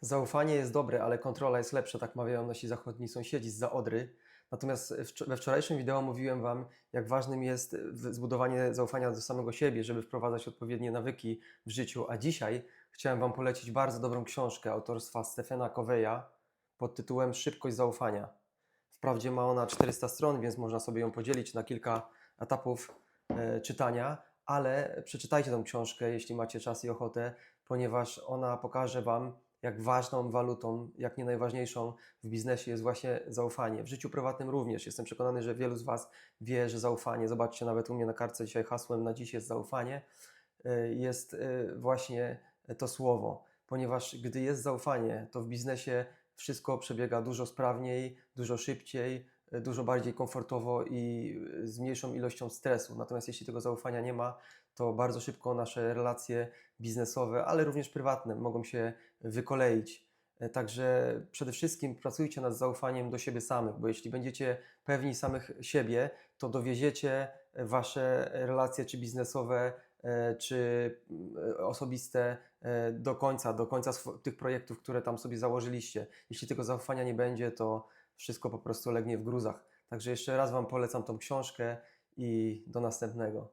Zaufanie jest dobre, ale kontrola jest lepsza, tak mawiają nasi zachodni sąsiedzi z Odry. Natomiast we wczorajszym wideo mówiłem Wam, jak ważnym jest w- zbudowanie zaufania do samego siebie, żeby wprowadzać odpowiednie nawyki w życiu. A dzisiaj chciałem Wam polecić bardzo dobrą książkę autorstwa Stefana Coveya pod tytułem Szybkość zaufania. Wprawdzie ma ona 400 stron, więc można sobie ją podzielić na kilka etapów e, czytania, ale przeczytajcie tę książkę, jeśli macie czas i ochotę, ponieważ ona pokaże Wam, jak ważną walutą, jak nie najważniejszą w biznesie jest właśnie zaufanie. W życiu prywatnym również. Jestem przekonany, że wielu z Was wie, że zaufanie, zobaczcie nawet u mnie na kartce dzisiaj hasłem na dziś jest zaufanie, y, jest y, właśnie to słowo. Ponieważ gdy jest zaufanie, to w biznesie wszystko przebiega dużo sprawniej, dużo szybciej, dużo bardziej komfortowo i z mniejszą ilością stresu. Natomiast jeśli tego zaufania nie ma, to bardzo szybko nasze relacje biznesowe, ale również prywatne mogą się wykoleić. E, Także przede wszystkim pracujcie nad zaufaniem do siebie samych, bo jeśli będziecie pewni samych siebie, to dowieziecie wasze relacje czy biznesowe, e, czy mm, osobiste e, do końca, do końca tych projektów, które tam sobie założyliście. Jeśli tego zaufania nie będzie, to wszystko po prostu legnie w gruzach. Także jeszcze raz Wam polecam tą książkę i do następnego.